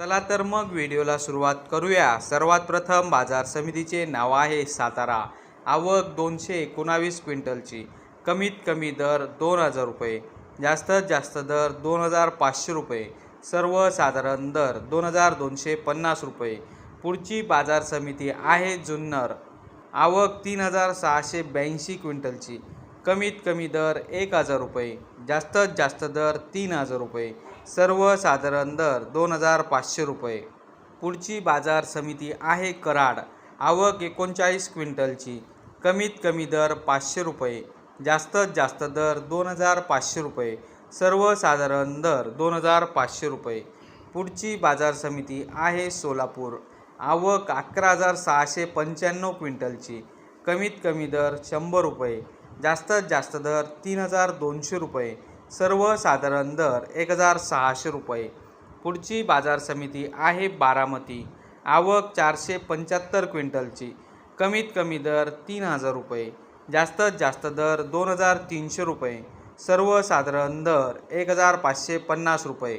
चला तर मग व्हिडिओला सुरुवात करूया. सर्वात प्रथम बाजार समितीचे नाव आहे सातारा. आवक दोनशे एकोणावीस क्विंटलची. कमीत कमी दर दोन हजार रुपये. जास्तीत जास्त दर दोन हजार पाचशे रुपये. सर्वसाधारण दर दोन हजार दोनशे पन्नास रुपये. पुढची बाजार समिती आहे जुन्नर. आवक तीन हजार सहाशे ब्याऐंशी क्विंटलची. कमीत कमी दर एक हजार रुपये जास्तीत जास्त दर तीन हजार रुपये सर्वसाधारण दर दोन हजार पाचशे रुपये. पुढची बाजार समिती आहे कराड. आवक एकोणचाळीस क्विंटलची कमीत कमी दर पाचशे रुपये जास्तीत जास्त दर दोन हजार पाचशे रुपये सर्वसाधारण दर दोन हजार पाचशे रुपये. पुढची बाजार समिती आहे सोलापूर. आवक अकरा हजार सहाशे पंच्याण्णव क्विंटलची कमीत कमी दर शंभर रुपये जास्तीत जास्त दर तीन हजार दोनशे रुपये सर्वसाधारण दर एक हजार सहाशे रुपये. पुढची बाजार समिती आहे बारामती. आवक चारशे पंच्याहत्तर क्विंटलची. कमीत कमी दर तीन हजार रुपये. जास्तीत जास्त दर दोन हजार तीनशे रुपये. सर्वसाधारण दर एक हजार पाचशे पन्नास रुपये.